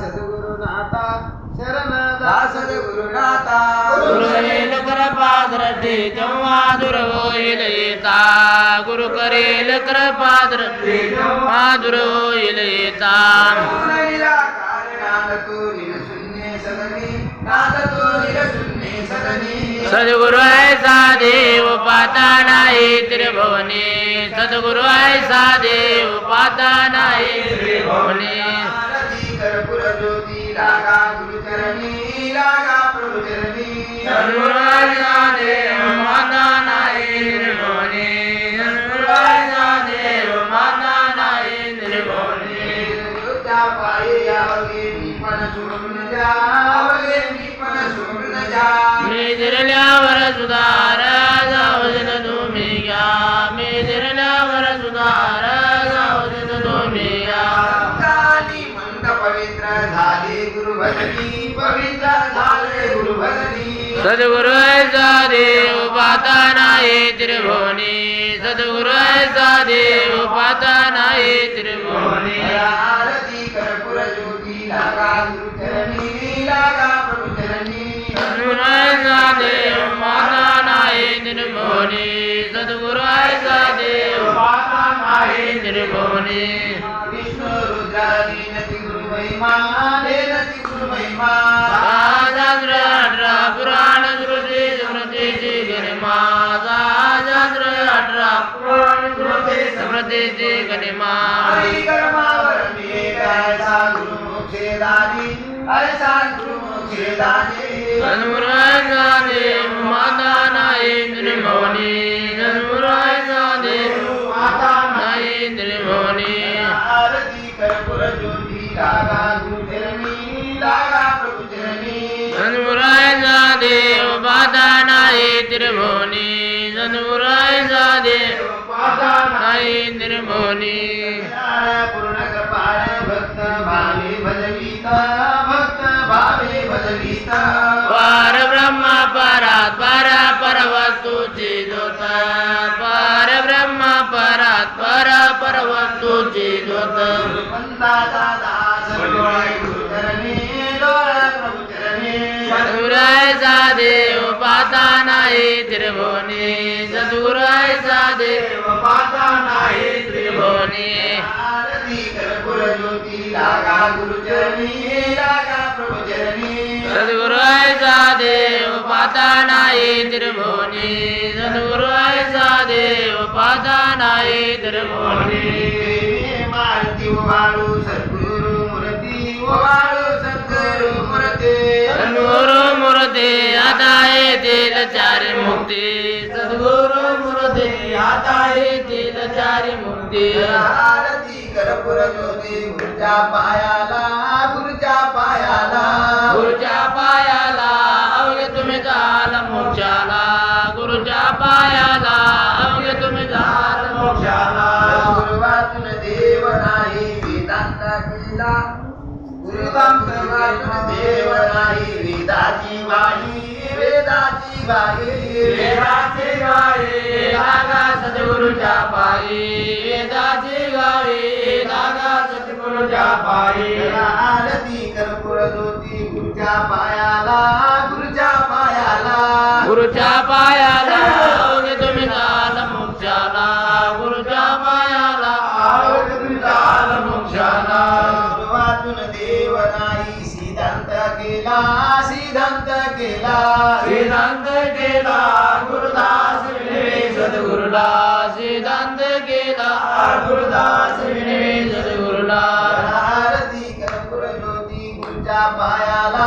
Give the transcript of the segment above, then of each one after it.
सद्गुरुनाथा शरण दास गुरुनाथा गुरु करेल कृपा दृष्टी तेव्हा दूर होईल येता. गुरु करेल कृपा दृष्टी तेव्हा दूर होईल येता. सद्गुरु ऐसा देव पाता नाही त्रिभुवनी. सद्गुरु ऐसा देव पाता नाही त्रिभुवनी. लागा गुरुचरणी लागा प्रभुचरणी। ऐसा देव माता नाही ऐसा देव माता नाही गुरुच्या पायी यावगे मी पण सोडून जा आवगे मी पण सोडून जा। मी सुधार झाले गुरुभजनी पवित्र झाले गुरुभजनी सद्गुरु ऐसा देव पाता नाही त्रिभुवनी. सद्गुरु ऐसा देव पाता नाही त्रिभुवनी. आरती कर्पूर ज्योती लागा गुरुचरणी लागा प्रभुचरणी. सद्गुरु ऐसा देव माता नाही त्रिभुवनी. सद्गुरु ऐसा देव पाता नाही त्रिभुवनी. विष्णु रुद्रादी नती गुरु महिमा गुरु महिमा पुराण स्मृती स्मृतीची गरिमा राजांद्र अठरा पुराण स्मृती स्मृतीची गरिमा ऐसा गुरु मोक्षेदानी ऐसा गुरु मुखे सन्मुरायचा देव माता नाही निर्भवनी पूर्ण कृपाळ भक्त भावे भजवीता भक्त भावे भजवीता पार ब्रह्म परात परा परवस्तूची ज्योत पार ब्रह्म परात परा परवस्तूची ज्योत पंताचा दास डोळे गुरुचरणी डोळे प्रभुचरणी सद्गुरायचा देव पाता नाही त्रिभुवनी सद्गुरायचा देव पाता नाही त्रिभुवनी. आरती कर्पूर ज्योती लागा गुरुचरणी लागा प्रभुचरणी. सद्गुरायचा देव पाता नाही त्रिभुवनी. सद्गुरायचा देव पाता नाही त्रिभुवनी. मारुती वाळू सद्गुरु मूर्ती वाळू सद्गुरु मूर्ती. सद्गुरु मूर्ती येतील चारी मुक्ती। आरती कर्पूर ज्योती गुरुच्या पायाला गुरुच्या पायाला। गुरुच्या पायाला अवघे तुम्ही जाल मोक्षाला। गुरुच्या पायाला अवघे तुम्ही जाल मोक्षाला। गुरु वाचून देव नाही वेदांत केला। गुरुवांत वाचून देव नाही वेदाची वाणी वेदाची वाणी वेदाचे लागा सद्गुरुच्या पायी वेदाचे गावे लागा सद्गुरुच्या पायी. आरती कर्पूर ज्योती गुरुच्या पायाला गुरुच्या पायाला. गुरुच्या पायाला अवघे तुम्ही जाल मोक्षाला. गुरुच्या पायाला अवघे तुम्ही जाल मोक्षाला. वाचून देव नाही सिद्धांत केला सिद्धांत केला. सिद्धांत केला गुरुदास विनवे सद्गुरुला सिद्धांत केला. गुरुदास सद्गुरुला आरती कर्पूर ज्योती गुरुच्या पायाला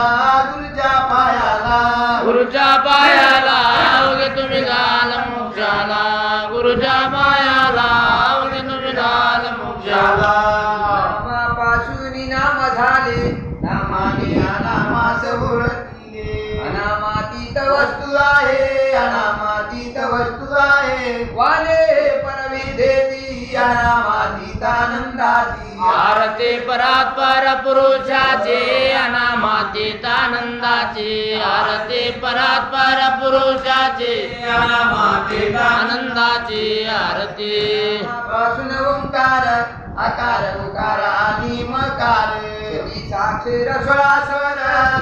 गुरुच्या पायाला. गुरुच्या पायाला अवघे तुम्ही जाल मोक्षाला. गुरुच्या पायाला अवघे तुम्ही जाल मोक्षाला. नामापासून नाम झाले. आरते परात पर पुरुषाचे अनामातीत आनंदाचे आरते परात पर पुरुषाचे अनामातीत आनंदाचे आरती पासून ओंकार आकार उकार आणि मकार. साक्षर सोळा स्वर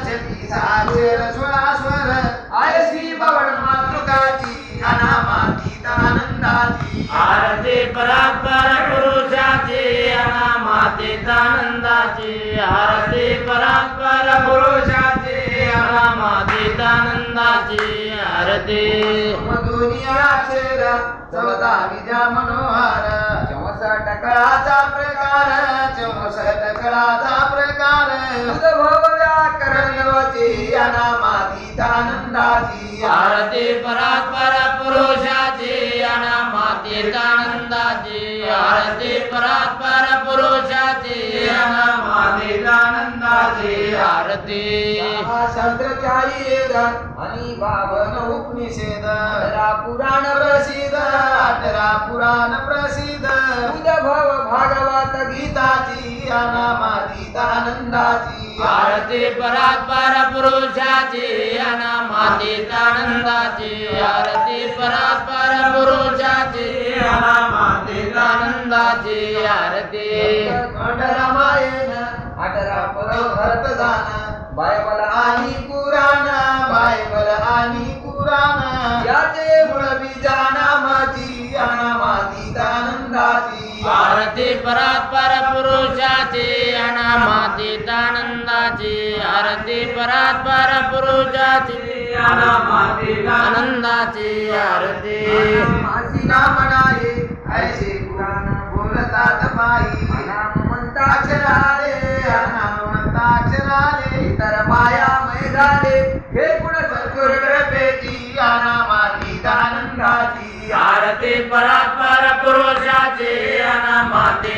छती साक्षर सोळा स्वर आयसी बवण मातृकाची अनामातीत आनंदाची आरती परात्पर पुरुषाची आनंदाची आरती परात्पर पुरुषाची आरती. मधुनी अक्षर चौदा विजा मनोहर चौसष्ट कळाचा प्रकार चौसष्ट कळाचा प्रकार. अनामातीत आनंदाची आरती परात्पर पुरुषाची अनामातीत आनंदाची आरती परात्पर पुरुषाची. आनंदाची आरती. शास्त्रचारी आणि बावन उपनिषेद पुराण प्रसिद्ध. अठरा पुराण प्रसिद्ध. उद्भव भागवत गीताची अनामातीत आनंदाची आरती परात्पर पुरुषाची अनामातीत आनंदाची आरती परात्पर पुरुषाची अनामातीत आनंदाची आरती बायबल आणि पुराण बायबल आणि पुराण याचे मूळ बीजानामाची अनामातीत आनंदाची आरती परात्पर पुरुषाची अनामातीत आनंदाची आरती परात्पर पुरुषाची अनामातीत आनंदाची आरती मासी नाम नाही ऐसे पुराण बोलतात म्हणताक्षराले अनाम म्हणताक्षराले इतर मैदाने हे गुण आनंदाची आरती परात्पर पुरुषाची आनंदाची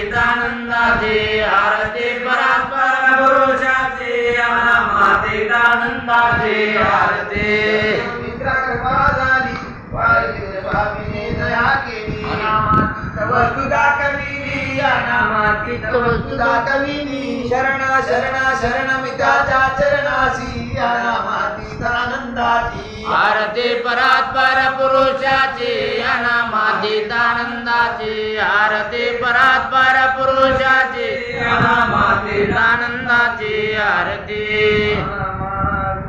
आरती परात्पर पुरुषाची आनंदाची आरती. मित्रा कृपा झाली स्वामीने दया केली. अनामातीत वस्तू दाखविली अनामातीत वस्तू दाखविली शरण शरण शरण मित्राच्या चरणाशी आरती परात्पर पुरुषाची अनामातीत आरती परात्पर पुरुषाची अनामातीत आरती.